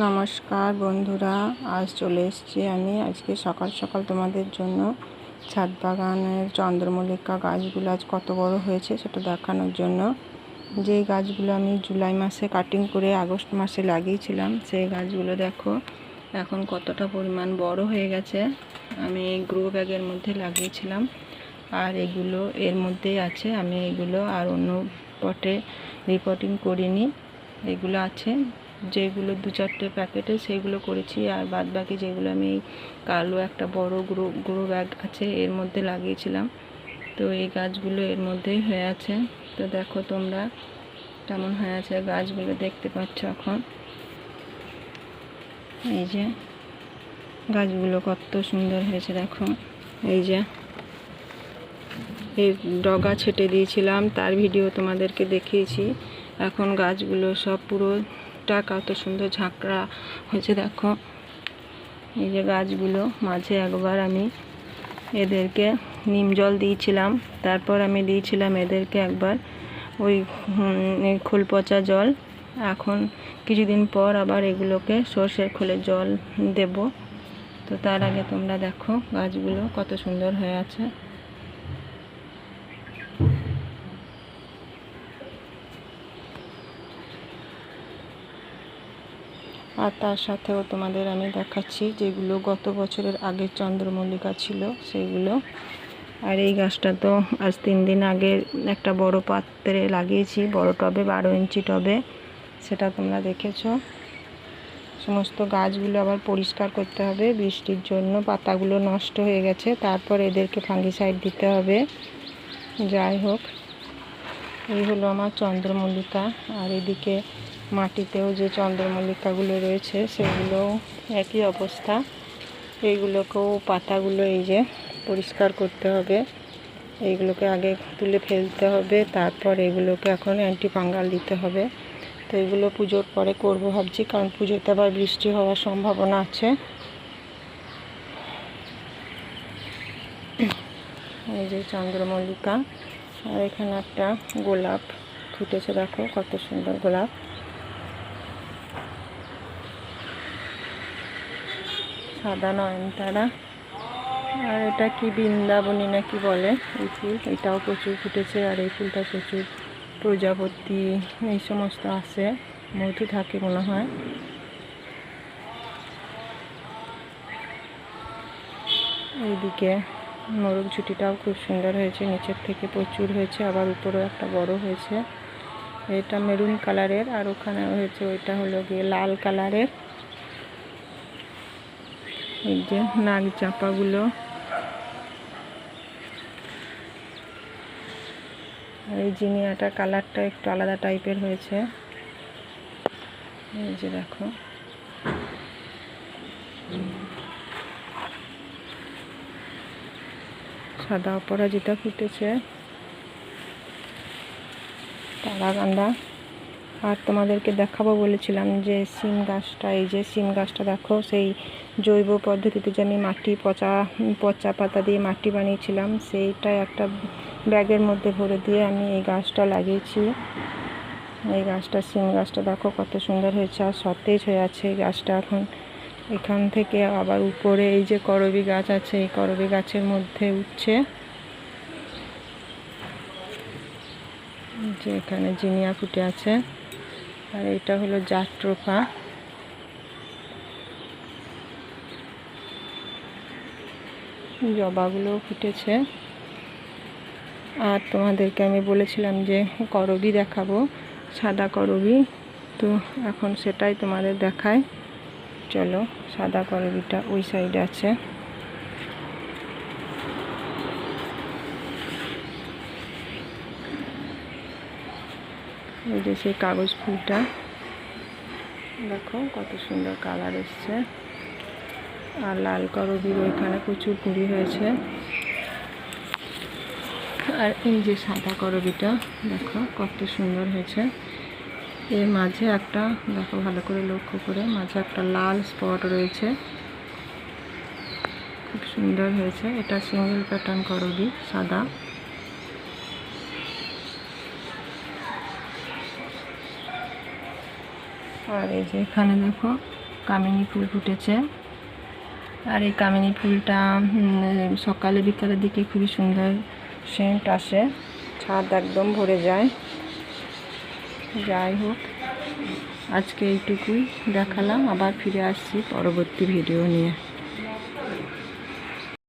নমস্কার বন্ধুরা, আজ চলে এসেছি আমি আজকে সকাল সকাল তোমাদের জন্য। ছাদ বাগানের চন্দ্রমল্লিকা গাছগুলো আজ কত বড় হয়েছে সেটা দেখানোর জন্য। যে গাছগুলো আমি জুলাই মাসে কাটিং করে আগস্ট মাসে লাগিয়েছিলাম, সেই গাছগুলো দেখো, এখন কতটা পরিমাণ বড় হয়ে গেছে। আমি গ্রো ব্যাগের মধ্যে লাগিয়েছিলাম। আর এগুলো, এর মধ্যেই আছে, আমি এগুলো আর অন্য পটে রিপোর্টিং করিনি। এগুলো আছে। যেগুলো দু চারটে প্যাকেটে সেগুলো করেছি, আর বাদ বাকি যেগুলো আমি এই কালো একটা বড় গ্রো গ্রো ব্যাগ আছে এর মধ্যে লাগিয়েছিলাম। তো এই গাছগুলো এর মধ্যেই হয়ে আছে। তো দেখো তোমরা কেমন হয়ে আছে গাছগুলো দেখতে পাচ্ছ এখন। এই যে গাছগুলো কত সুন্দর হয়েছে দেখো। এই যে এই ডগা ছেটে দিয়েছিলাম, তার ভিডিও তোমাদেরকে দেখিয়েছি। এখন গাছগুলো সব পুরো টাক কত সুন্দর ঝাঁকড়া হয়েছে, দেখো। এই যে গাছগুলো, মাঝে একবার আমি এদেরকে নিম জল দিয়েছিলাম, তারপর আমি দিয়েছিলাম এদেরকে একবার ওই খোল পচা জল। এখন কিছুদিন পর আবার এগুলোকে সর্ষের খোলের জল দেব। তো তার আগে তোমরা দেখো গাছগুলো কত সুন্দর হয়ে আছে। আর তার সাথেও তোমাদের আমি দেখাচ্ছি যেগুলো গত বছরের আগের চন্দ্রমল্লিকা ছিল, সেগুলো। আর এই গাছটা তো আজ তিন দিন আগে একটা বড় পাত্রে লাগিয়েছি, বড় টবে, বারো ইঞ্চি টবে। সেটা তোমরা দেখেছ। সমস্ত গাছগুলো আবার পরিষ্কার করতে হবে, বৃষ্টির জন্য পাতাগুলো নষ্ট হয়ে গেছে, তারপর এদেরকে ফাঙ্গিসাইড দিতে হবে। যাই হোক, এই হলো আমার চন্দ্রমল্লিকা। আর এদিকে মাটিতেও যে চন্দ্রমল্লিকাগুলো রয়েছে সেগুলো একই অবস্থা। এইগুলোকেও পাতাগুলো এই যে পরিষ্কার করতে হবে। এইগুলোকে আগে তুলে ফেলতে হবে, তারপর এগুলোকে এখন অ্যান্টিফাঙ্গাল দিতে হবে। তো এগুলো পুজোর পরে করব ভাবছি, কারণ পুজোতে আবার বৃষ্টি হওয়ার সম্ভাবনা আছে। এই যে চন্দ্রমল্লিকা, আর এখানে একটা গোলাপ ফুটেছে, দেখো কত সুন্দর গোলাপ। সাদা নয়নতারা। আর এটা কি বৃন্দাবনী নাকি বলে? এই ফুল, এটাও প্রচুর ফুটেছে আর এই ফুলটা প্রচুর প্রজাপতি, এই সমস্ত আছে। মধু থাকে মনে হয়। এইদিকে মোরগ ঝুটিটাও খুব সুন্দর হয়েছে, নিচের থেকে প্রচুর হয়েছে, আবার উপরেও একটা বড় হয়েছে। এটা মেরুন কালারের আর ওখানে হয়েছে, ওইটা হলো গিয়ে লাল কালারের। এই যে নাক চাপাগুলো। এই জিনিয়াটা কালারটা একটু আলাদা টাইপের হয়েছে। এই যে দেখো। সাদা অপরাজিতা ফুটেছে। তারাগান্দা। আর তোমাদেরকে দেখাবো বলেছিলাম যে সিম গাছটা, এই যে সিম গাছটা দেখো, সেই জৈব পদ্ধতিতে যে আমি মাটি পচা পচা পাতা দিয়ে মাটি বানিয়েছিলাম, সেইটা একটা ব্যাগের মধ্যে ভরে দিয়ে আমি এই গাছটা লাগিয়েছি। এই গাছটা, সিম গাছটা দেখো কত সুন্দর হয়েছে আর সতেজ হয়ে আছে এই গাছটা এখন। এখান থেকে আবার উপরে এই যে করবি গাছ আছে, এই করবি গাছের মধ্যে উঠছে। যে এখানে জিনিয়া ফুটে আছে। আর এটা হলো জাট্রোফা জবাগুলো ফুটেছে। আর তোমাদেরকে আমি বলেছিলাম যে করবি দেখাবো, সাদা করবি। তো এখন সেটাই তোমাদের দেখায়। চলো, সাদা করবিটা ওই সাইডে আছে। এই যে সেই কাগজ ফুলটা। দেখো কত সুন্দর কালার এসছে। আর লাল করবির ওইখানে প্রচুর কুড়ি হয়েছে। আর এই যে সাদা করবিটা, দেখো কত সুন্দর হয়েছে। এর মাঝে একটা, দেখো ভালো করে লক্ষ্য করে, মাঝে একটা লাল স্পট রয়েছে। খুব সুন্দর হয়েছে। এটা সিঙ্গেল প্যাটার্ন করবি সাদা। আর এই যে এখানে দেখো কামিনী ফুল ফুটেছে। আর এই কামিনী ফুলটা সকালে বিকালের দিকে খুবই সুন্দর সেন্ট আসে। ছাদ একদম ভরে যায়। যাই হোক, আজকে এইটুকুই দেখালাম। আবার ফিরে আসছি পরবর্তী ভিডিও নিয়ে।